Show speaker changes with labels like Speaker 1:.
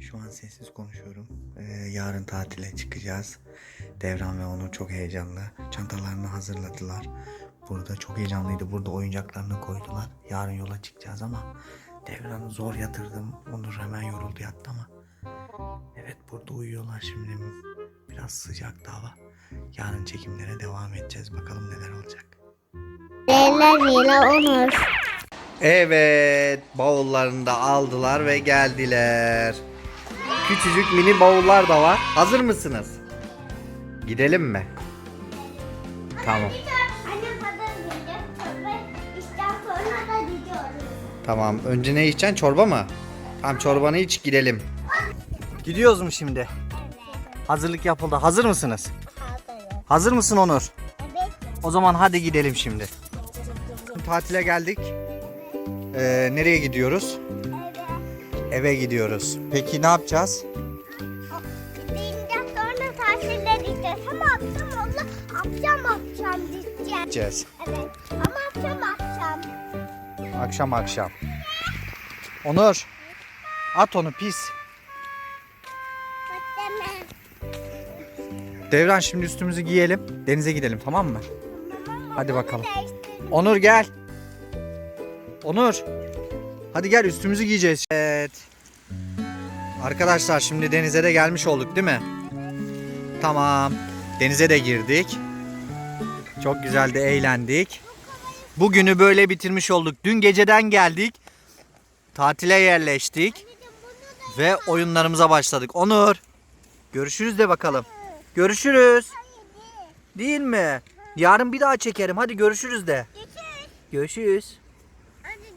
Speaker 1: Şu an sessiz konuşuyorum. Ee, yarın tatile çıkacağız. Devran ve Onur çok heyecanlı. Çantalarını hazırladılar. Burada çok heyecanlıydı. Burada oyuncaklarını koydular. Yarın yola çıkacağız ama Devran'ı zor yatırdım. Onur hemen yoruldu yattı ama. Evet burada uyuyorlar şimdi. Biraz sıcaktı hava. Yarın çekimlere devam edeceğiz. Bakalım neler olacak.
Speaker 2: Leyla Leyla Onur.
Speaker 1: Evet, bavullarını da aldılar ve geldiler. Küçücük mini bavullar da var. Hazır mısınız? Gidelim mi? Tamam. Tamam. Önce ne içeceksin? Çorba mı? Tamam çorbanı iç gidelim. Gidiyoruz mu şimdi? Hazırlık yapıldı. Hazır mısınız? Hazır mısın Onur?
Speaker 2: Evet.
Speaker 1: O zaman hadi gidelim şimdi. Tatile geldik. Ee, nereye gidiyoruz? Eve gidiyoruz. Peki ne yapacağız?
Speaker 2: Gidince sonra tatile gideceğiz. Ama akşam oldu. Akşam akşam gideceğiz.
Speaker 1: Gideceğiz.
Speaker 2: Evet. Ama akşam akşam.
Speaker 1: Akşam akşam. Onur. At onu pis.
Speaker 2: Bak deme.
Speaker 1: Devran şimdi üstümüzü giyelim. Denize gidelim tamam mı? Hadi bakalım. Onur gel. Onur. Hadi gel üstümüzü giyeceğiz. Evet. Arkadaşlar şimdi denize de gelmiş olduk değil mi? Tamam. Denize de girdik. Çok güzel de eğlendik. Bugünü böyle bitirmiş olduk. Dün geceden geldik. Tatile yerleştik. Ve oyunlarımıza başladık. Onur. Görüşürüz de bakalım. Görüşürüz. Değil mi? Yarın bir daha çekerim. Hadi görüşürüz de. Görüşürüz.